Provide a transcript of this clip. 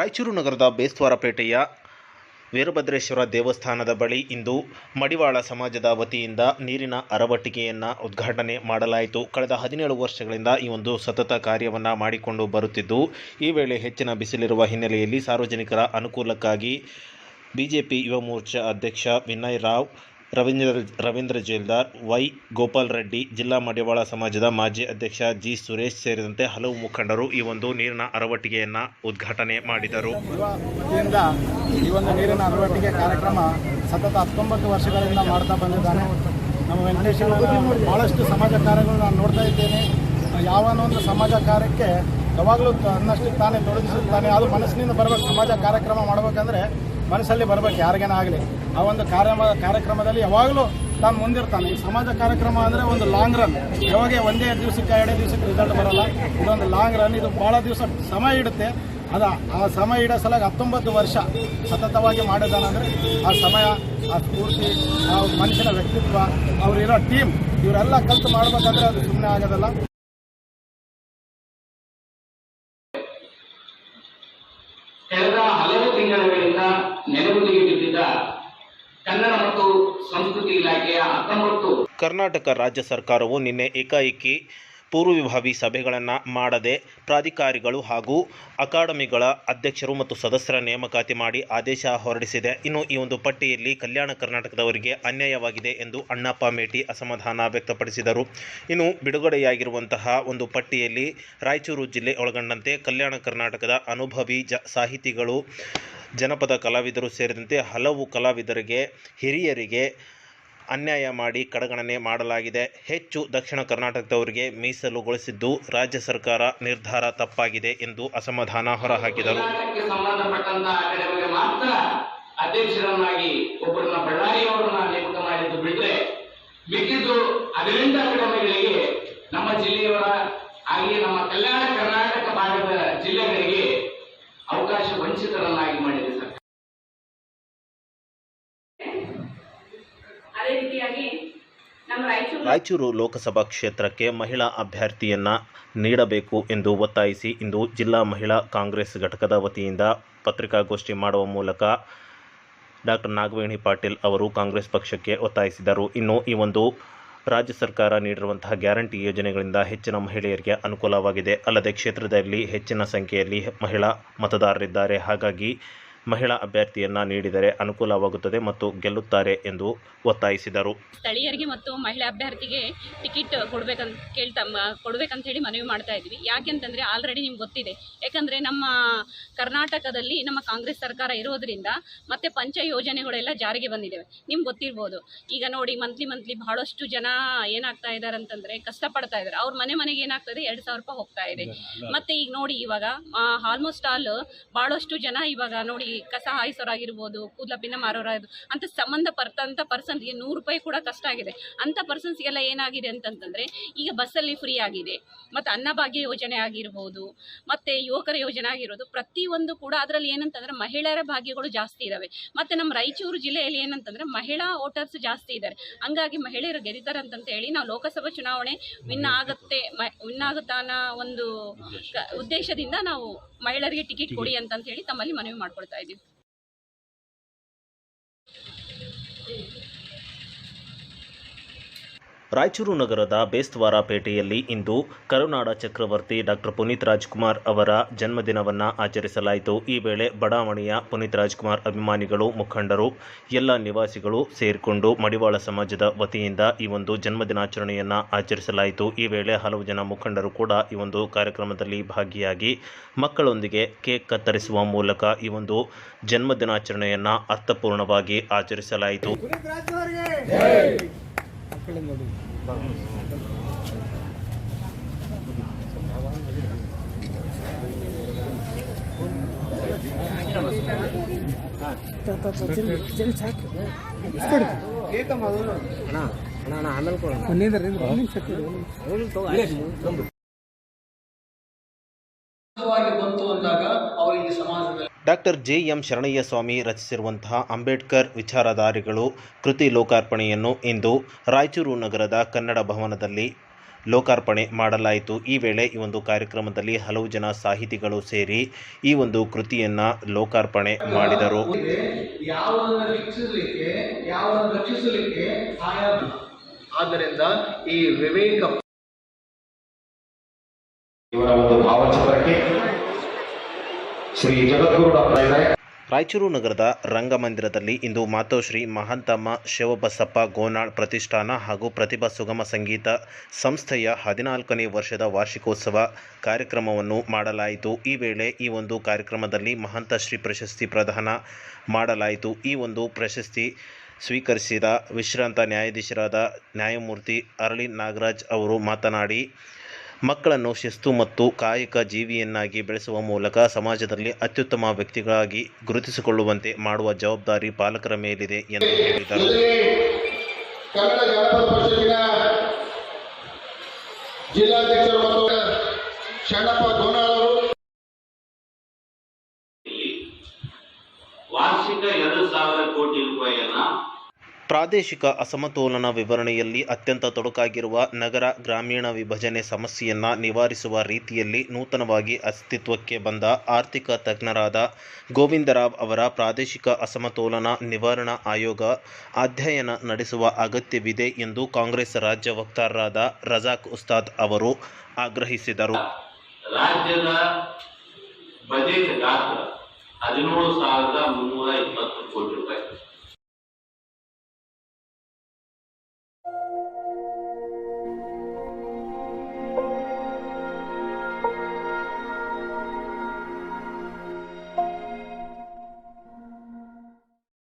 ರಾಯಚೂರು ನಗರದ ಬೇಸ್ವಾರಪೇಟೆಯ ವೀರಭದ್ರೇಶ್ವರ ದೇವಸ್ಥಾನದ ಬಳಿ ಇಂದು ಮಡಿವಾಳ ಸಮಾಜದ ವತಿಯಿಂದ ನೀರಿನ ಅರವಟ್ಟಿಗೆಯನ್ನು ಉದ್ಘಾಟನೆ ಮಾಡಲಾಯಿತು. ಕಳೆದ ಹದಿನೇಳು ವರ್ಷಗಳಿಂದ ಈ ಒಂದು ಸತತ ಕಾರ್ಯವನ್ನು ಮಾಡಿಕೊಂಡು ಬರುತ್ತಿದ್ದು, ಈ ವೇಳೆ ಹೆಚ್ಚಿನ ಬಿಸಿಲಿರುವ ಹಿನ್ನೆಲೆಯಲ್ಲಿ ಸಾರ್ವಜನಿಕರ ಅನುಕೂಲಕ್ಕಾಗಿ ಬಿಜೆಪಿ ಯುವ ಮೋರ್ಚಾ ಅಧ್ಯಕ್ಷ ವಿನಯ್ ರಾವ್ ರವೀಂದ್ರ ರವೀಂದ್ರ ಜೇಲ್ದಾರ್ ವೈ. ಗೋಪಾಲ್ ರೆಡ್ಡಿ, ಜಿಲ್ಲಾ ಮಡಿವಾಳ ಸಮಾಜದ ಮಾಜಿ ಅಧ್ಯಕ್ಷ ಜಿ. ಸುರೇಶ್ ಸೇರಿದಂತೆ ಹಲವು ಮುಖಂಡರು ಈ ಒಂದು ನೀರಿನ ಅರವಟ್ಟಿಗೆಯನ್ನು ಉದ್ಘಾಟನೆ ಮಾಡಿದರು. ಈ ಒಂದು ನೀರಿನ ಅರವಟ್ಟಿಗೆ ಕಾರ್ಯಕ್ರಮ ಸತತ ಹತ್ತೊಂಬತ್ತು ವರ್ಷಗಳಿಂದ ಮಾಡ್ತಾ ಬಂದಿದ್ದಾನೆ. ನಮ್ಮ ವೆಂಕಟೇಶ್ ಭಾಳಷ್ಟು ಸಮಾಜ ಕಾರ್ಯಗಳನ್ನು ನಾನು ನೋಡ್ತಾ ಇದ್ದೇನೆ. ಯಾವನೋ ಒಂದು ಸಮಾಜ ಕಾರ್ಯಕ್ಕೆ ಯಾವಾಗಲೂ ತನ್ನಷ್ಟು ತಾನೇ ತೊಡಗಿಸುತ್ತಾನೆ. ಅದು ಮನಸ್ಸಿನಿಂದ ಬರಬೇಕು ಸಮಾಜ ಕಾರ್ಯಕ್ರಮ ಮಾಡಬೇಕಂದ್ರೆ ಮನಸ್ಸಲ್ಲಿ ಬರಬೇಕು, ಯಾರಿಗೇನೇ ಆಗಲಿ. ಆ ಒಂದು ಕಾರ್ಯ ಕಾರ್ಯಕ್ರಮದಲ್ಲಿ ಯಾವಾಗಲೂ ತಾನು ಮುಂದಿರ್ತಾನೆ. ಈ ಸಮಾಜ ಕಾರ್ಯಕ್ರಮ ಅಂದರೆ ಒಂದು ಲಾಂಗ್ ರನ್ ಯಾವಾಗ ಒಂದೇ ದಿವಸಕ್ಕೆ, ಎರಡೇ ದಿವಸಕ್ಕೆ ರಿಸಲ್ಟ್ ಬರಲ್ಲ. ಇದೊಂದು ಲಾಂಗ್ ರನ್ ಇದು ಭಾಳ ದಿವಸ ಸಮಯ ಇಡುತ್ತೆ. ಅದ, ಆ ಸಮಯ ಇಡೋ ಸಲಾಗಿ ಹತ್ತೊಂಬತ್ತು ವರ್ಷ ಸತತವಾಗಿ ಮಾಡಿದಾನಂದರೆ ಆ ಸಮಯ, ಆ ಸ್ಫೂರ್ತಿ, ಆ ಮನುಷ್ಯನ ವ್ಯಕ್ತಿತ್ವ, ಅವರಿರೋ ಟೀಮ್ ಇವರೆಲ್ಲ ಕಲ್ತು ಮಾಡಬೇಕಂದ್ರೆ ಅದು ಸುಮ್ಮನೆ ಆಗೋದಲ್ಲ ಕಳೆದ ಹಲವು ತಿಂಗಳುಗಳಿಂದ ನೆರವುದಿಗೆ ಬಿದ್ದಿದ್ದ ಕನ್ನಡ ಮತ್ತು ಸಂಸ್ಕೃತಿ ಇಲಾಖೆಯ ಹತ್ತೊಂಬತ್ತು ಕರ್ನಾಟಕ ರಾಜ್ಯ ಸರ್ಕಾರವು ನಿನ್ನೆ ಏಕಾಏಕಿ ಪೂರ್ವವಿಭಾವಿ ಸಭೆಗಳನ್ನು ಮಾಡದೆ ಪ್ರಾಧಿಕಾರಿಗಳು ಹಾಗೂ ಅಕಾಡೆಮಿಗಳ ಅಧ್ಯಕ್ಷರು ಮತ್ತು ಸದಸ್ಯರ ನೇಮಕಾತಿ ಮಾಡಿ ಆದೇಶ ಹೊರಡಿಸಿದೆ. ಇನ್ನು ಈ ಒಂದು ಪಟ್ಟಿಯಲ್ಲಿ ಕಲ್ಯಾಣ ಕರ್ನಾಟಕದವರಿಗೆ ಅನ್ಯಾಯವಾಗಿದೆ ಎಂದು ಅಣ್ಣಪ್ಪ ಮೇಟಿ ಅಸಮಾಧಾನ ವ್ಯಕ್ತಪಡಿಸಿದರು. ಇನ್ನು ಬಿಡುಗಡೆಯಾಗಿರುವಂತಹ ಒಂದು ಪಟ್ಟಿಯಲ್ಲಿ ರಾಯಚೂರು ಜಿಲ್ಲೆ ಒಳಗೊಂಡಂತೆ ಕಲ್ಯಾಣ ಕರ್ನಾಟಕದ ಅನುಭವಿ ಜ, ಸಾಹಿತಿಗಳು ಜನಪದ ಕಲಾವಿದರು ಸೇರಿದಂತೆ ಹಲವು ಕಲಾವಿದರಿಗೆ, ಹಿರಿಯರಿಗೆ ಅನ್ಯಾಯ ಮಾಡಿ ಕಡೆಗಣನೆ ಮಾಡಲಾಗಿದೆ. ಹೆಚ್ಚು ದಕ್ಷಿಣ ಕರ್ನಾಟಕದವರಿಗೆ ಮೀಸಲುಗೊಳಿಸಿದ್ದು ರಾಜ್ಯ ಸರ್ಕಾರ ನಿರ್ಧಾರ ತಪ್ಪಾಗಿದೆ ಎಂದು ಅಸಮಾಧಾನ ಹೊರಹಾಕಿದರು. ಅಧ್ಯಕ್ಷರನ್ನಾಗಿ ಒಬ್ಬರನ್ನ ಬಳ್ಳಾರಿಯವರನ್ನ ನೇಮಕ ಮಾಡಿದ್ದು ಬಿಟ್ರೆ ಮಿಕ್ಕಿದ್ದು ಹದಿನೆಂಟು ಅಕಾಡೆಮಿಗಳಿಗೆ ನಮ್ಮ ಜಿಲ್ಲೆಯವರ ಹಾಗೆ ನಮ್ಮ ಕಲ್ಯಾಣ ಕರ್ನಾಟಕ ಭಾಗದ ಜಿಲ್ಲೆಗಳಿಗೆ ಅವಕಾಶ ವಂಚಿತರನ್ನಾಗಿ ಮಾಡಿದೆ ಸರ್ ಅದೇ ರೀತಿಯಾಗಿ ರಾಯಚೂರು ಲೋಕಸಭಾ ಕ್ಷೇತ್ರಕ್ಕೆ ಮಹಿಳಾ ಅಭ್ಯರ್ಥಿಯನ್ನ ನೀಡಬೇಕು ಎಂದು ಒತ್ತಾಯಿಸಿ ಇಂದು ಜಿಲ್ಲಾ ಮಹಿಳಾ ಕಾಂಗ್ರೆಸ್ ಘಟಕದ ವತಿಯಿಂದ ಪತ್ರಿಕಾಗೋಷ್ಠಿ ಮಾಡುವ ಮೂಲಕ ಡಾಕ್ಟರ್ ನಾಗವೇಣಿ ಪಾಟೀಲ್ ಅವರು ಕಾಂಗ್ರೆಸ್ ಪಕ್ಷಕ್ಕೆ ಒತ್ತಾಯಿಸಿದರು. ಇನ್ನು ಈ ಒಂದು ರಾಜ್ಯ ಸರ್ಕಾರ ನೀಡಿರುವಂತಹ ಗ್ಯಾರಂಟಿ ಯೋಜನೆಗಳಿಂದ ಹೆಚ್ಚಿನ ಮಹಿಳೆಯರಿಗೆ ಅನುಕೂಲವಾಗಿದೆ. ಅಲ್ಲದೆ ಕ್ಷೇತ್ರದಲ್ಲಿ ಹೆಚ್ಚಿನ ಸಂಖ್ಯೆಯಲ್ಲಿ ಮಹಿಳಾ ಮತದಾರರಿದ್ದಾರೆ. ಹಾಗಾಗಿ ಮಹಿಳಾ ಅಭ್ಯರ್ಥಿಯನ್ನ ನೀಡಿದರೆ ಅನುಕೂಲವಾಗುತ್ತದೆ ಮತ್ತು ಗೆಲ್ಲುತ್ತಾರೆ ಎಂದು ಒತ್ತಾಯಿಸಿದರು. ಸ್ಥಳೀಯರಿಗೆ ಮತ್ತು ಮಹಿಳಾ ಅಭ್ಯರ್ಥಿಗೆ ಟಿಕೆಟ್ ಕೊಡ್ಬೇಕಂತ ಕೇಳ್ತಾ ಮ- ಕೊಡ್ಬೇಕಂತ ಹೇಳಿ ಮನವಿ ಮಾಡ್ತಾ ಇದ್ವಿ. ಯಾಕೆಂತಂದ್ರೆ ಆಲ್ರೆಡಿ ನಿಮ್ಗೆ ಗೊತ್ತಿದೆ. ಯಾಕಂದ್ರೆ ನಮ್ಮ ಕರ್ನಾಟಕದಲ್ಲಿ ನಮ್ಮ ಕಾಂಗ್ರೆಸ್ ಸರ್ಕಾರ ಇರೋದ್ರಿಂದ ಮತ್ತೆ ಪಂಚ ಯೋಜನೆಗಳೆಲ್ಲ ಜಾರಿಗೆ ಬಂದಿದ್ದಾವೆ ನಿಮ್ಗೆ ಗೊತ್ತಿರ್ಬೋದು. ಈಗ ನೋಡಿ ಮಂತ್ಲಿ ಮಂತ್ಲಿ ಬಹಳಷ್ಟು ಜನ ಏನಾಗ್ತಾ ಇದ್ದಾರೆ ಅಂತಂದ್ರೆ ಕಷ್ಟಪಡ್ತಾ ಇದ್ದಾರೆ ಅವ್ರ ಮನೆ ಮನೆಗೆ ಏನಾಗ್ತದೆ? ಎರಡು ಸಾವಿರ ರೂಪಾಯಿ ಹೋಗ್ತಾ ಇದೆ. ಮತ್ತೆ ಈಗ ನೋಡಿ ಇವಾಗ ಆಲ್ಮೋಸ್ಟ್ ಆಲ್ ಬಹಳಷ್ಟು ಜನ ಇವಾಗ ನೋಡಿ ಕಸ ಹಾಯಿಸೋರಾಗಿರ್ಬೋದು ಕೂದಲ ಪಿನ್ನ ಮಾರೋರಾಗಿರ್ಬೋದು ಅಂತ ಸಂಬಂಧಪಟ್ಟಂಥ ಪರ್ಸನ್ಸ್ಗೆ ನೂರು ರೂಪಾಯಿ ಕೂಡ ಕಷ್ಟ ಆಗಿದೆ. ಅಂಥ ಪರ್ಸನ್ಸ್ಗೆಲ್ಲ ಏನಾಗಿದೆ ಅಂತಂತಂದರೆ ಈಗ ಬಸ್ಸಲ್ಲಿ ಫ್ರೀ ಆಗಿದೆ. ಮತ್ತು ಅನ್ನಭಾಗ್ಯ ಯೋಜನೆ ಆಗಿರ್ಬೋದು ಮತ್ತು ಯುವಕರ ಯೋಜನೆ ಆಗಿರೋದು ಪ್ರತಿಯೊಂದು ಕೂಡ ಅದರಲ್ಲಿ ಏನಂತಂದ್ರೆ ಮಹಿಳೆಯರ ಭಾಗ್ಯಗಳು ಜಾಸ್ತಿ ಇದ್ದಾವೆ ಮತ್ತು ನಮ್ಮ ರಾಯಚೂರು ಜಿಲ್ಲೆಯಲ್ಲಿ ಏನಂತಂದ್ರೆ ಮಹಿಳಾ ವೋಟರ್ಸ್ ಜಾಸ್ತಿ ಇದ್ದಾರೆ ಹಂಗಾಗಿ ಮಹಿಳೆಯರು ಗೆದ್ದಿದ್ದಾರೆ ಅಂತಂತ ಹೇಳಿ ನಾವು ಲೋಕಸಭಾ ಚುನಾವಣೆ ವಿನ್ ಆಗುತ್ತೆ ವಿನ್ ಆಗುತ್ತಾ ಅನ್ನೋ ಒಂದು ಉದ್ದೇಶದಿಂದ ನಾವು ಮಹಿಳೆಯರಿಗೆ ಟಿಕೆಟ್ ಕೊಡಿ ಅಂತಂತ ಹೇಳಿ ತಮ್ಮಲ್ಲಿ ಮನವಿ ಮಾಡ್ಕೊಳ್ತಾ ಇದ್ದೀವಿ ರಾಯಚೂರು ನಗರದ ಬೇಸ್ವಾರ ಪೇಟೆಯಲ್ಲಿ ಇಂದು ಕರುನಾಡ ಚಕ್ರವರ್ತಿ ಡಾಕ್ಟರ್ ಪುನೀತ್ ರಾಜ್ಕುಮಾರ್ ಅವರ ಜನ್ಮದಿನವನ್ನು ಆಚರಿಸಲಾಯಿತು. ಈ ವೇಳೆ ಬಡಾವಣೆಯ ಪುನೀತ್ ರಾಜ್ಕುಮಾರ್ ಅಭಿಮಾನಿಗಳು ಮುಖಂಡರು ಎಲ್ಲ ನಿವಾಸಿಗಳು ಸೇರಿಕೊಂಡು ಮಡಿವಾಳ ಸಮಾಜದ ವತಿಯಿಂದ ಈ ಒಂದು ಜನ್ಮದಿನಾಚರಣೆಯನ್ನು ಆಚರಿಸಲಾಯಿತು. ಈ ವೇಳೆ ಹಲವು ಜನ ಮುಖಂಡರು ಕೂಡ ಈ ಒಂದು ಕಾರ್ಯಕ್ರಮದಲ್ಲಿ ಭಾಗಿಯಾಗಿ ಮಕ್ಕಳೊಂದಿಗೆ ಕೇಕ್ ಕತ್ತರಿಸುವ ಮೂಲಕ ಈ ಒಂದು ಜನ್ಮದಿನಾಚರಣೆಯನ್ನು ಅರ್ಥಪೂರ್ಣವಾಗಿ ಆಚರಿಸಲಾಯಿತು. ವಾಗಿ ಬಂತು ಅಂದಾಗ ಅವರಿಗೆ ಸಮಾಜದಲ್ಲಿ doctor J M Sharanayya Swamy ರಚಿಸಿರುವಂತಹ Ambedkar ವಿಚಾರಧಾರಿಗಳು ಕೃತಿ ಲೋಕಾರ್ಪಣೆಯನ್ನು ಇಂದು ರಾಯಚೂರು ನಗರದ ಕನ್ನಡ ಭವನದಲ್ಲಿ ಲೋಕಾರ್ಪಣೆ ಮಾಡಲಾಯಿತು. ಈ ವೇಳೆ ಈ ಒಂದು ಕಾರ್ಯಕ್ರಮದಲ್ಲಿ ಹಲವು ಜನ ಸಾಹಿತಿಗಳು ಸೇರಿ ಈ ಒಂದು ಕೃತಿಯನ್ನು ಲೋಕಾರ್ಪಣೆ ಮಾಡಿದರು. ಆದ್ದರಿಂದ ಈ ವಿವೇಕ ಇವರ ಒಂದು ಭಾವಚಿತ್ರಕ್ಕೆ ಶ್ರೀ ಜಗದ್ಗುರು ರಾಯಚೂರು ನಗರದ ರಂಗಮಂದಿರದಲ್ಲಿ ಇಂದು ಮಾತೋಶ್ರೀ ಮಹಾಂತಮ್ಮ ಶಿವಬಸಪ್ಪ ಗೋನಾಳ್ ಪ್ರತಿಷ್ಠಾನ ಹಾಗೂ ಪ್ರತಿಭಾ ಸುಗಮ ಸಂಗೀತ ಸಂಸ್ಥೆಯ ಹದಿನಾಲ್ಕನೇ ವರ್ಷದ ವಾರ್ಷಿಕೋತ್ಸವ ಕಾರ್ಯಕ್ರಮವನ್ನು ಮಾಡಲಾಯಿತು. ಈ ವೇಳೆ ಈ ಒಂದು ಕಾರ್ಯಕ್ರಮದಲ್ಲಿ ಮಹಂತ ಶ್ರೀ ಪ್ರಶಸ್ತಿ ಪ್ರದಾನ ಮಾಡಲಾಯಿತು. ಈ ಒಂದು ಪ್ರಶಸ್ತಿ ಸ್ವೀಕರಿಸಿದ ವಿಶ್ರಾಂತ ನ್ಯಾಯಾಧೀಶರಾದ ನ್ಯಾಯಮೂರ್ತಿ ಅರಳಿ ನಾಗರಾಜ್ ಅವರು ಮಾತನಾಡಿ ಮಕ್ಕಳನ್ನು ಶಿಸ್ತು ಮತ್ತು ಕಾಯಕ ಜೀವಿಯನ್ನಾಗಿ ಬೆಳೆಸುವ ಮೂಲಕ ಸಮಾಜದಲ್ಲಿ ಅತ್ಯುತ್ತಮ ವ್ಯಕ್ತಿಗಳಾಗಿ ಗುರುತಿಸಿಕೊಳ್ಳುವಂತೆ ಮಾಡುವ ಜವಾಬ್ದಾರಿ ಪಾಲಕರ ಮೇಲಿದೆ ಎಂದು ಹೇಳಿದರು. ಜಿಲ್ಲಾಧ್ಯಕ್ಷರು ಮತ್ತು ಪ್ರಾದೇಶಿಕ ಅಸಮತೋಲನ ವಿವರಣೆಯಲ್ಲಿ ಅತ್ಯಂತ ತೊಡಕಾಗಿರುವ ನಗರ ಗ್ರಾಮೀಣ ವಿಭಜನೆ ಸಮಸ್ಯೆಯನ್ನು ನಿವಾರಿಸುವ ರೀತಿಯಲ್ಲಿ ನೂತನವಾಗಿ ಅಸ್ತಿತ್ವಕ್ಕೆ ಬಂದ ಆರ್ಥಿಕ ತಜ್ಞರಾದ ಗೋವಿಂದರಾವ್ ಅವರ ಪ್ರಾದೇಶಿಕ ಅಸಮತೋಲನ ನಿವಾರಣಾ ಆಯೋಗ ಅಧ್ಯಯನ ನಡೆಸುವ ಅಗತ್ಯವಿದೆ ಎಂದು ಕಾಂಗ್ರೆಸ್ ರಾಜ್ಯ ವಕ್ತಾರರಾದ ರಜಾಕ್ ಉಸ್ತಾದ್ ಅವರು ಆಗ್ರಹಿಸಿದರು. ರಾಜ್ಯದ ಬಜೆಟ್ ಗಾತ್ರ ಹದಿನೇಳು ಸಾವಿರದ ಮುನ್ನೂರ ಇಪ್ಪತ್ತು ಕೋಟಿ ರೂಪಾಯಿ.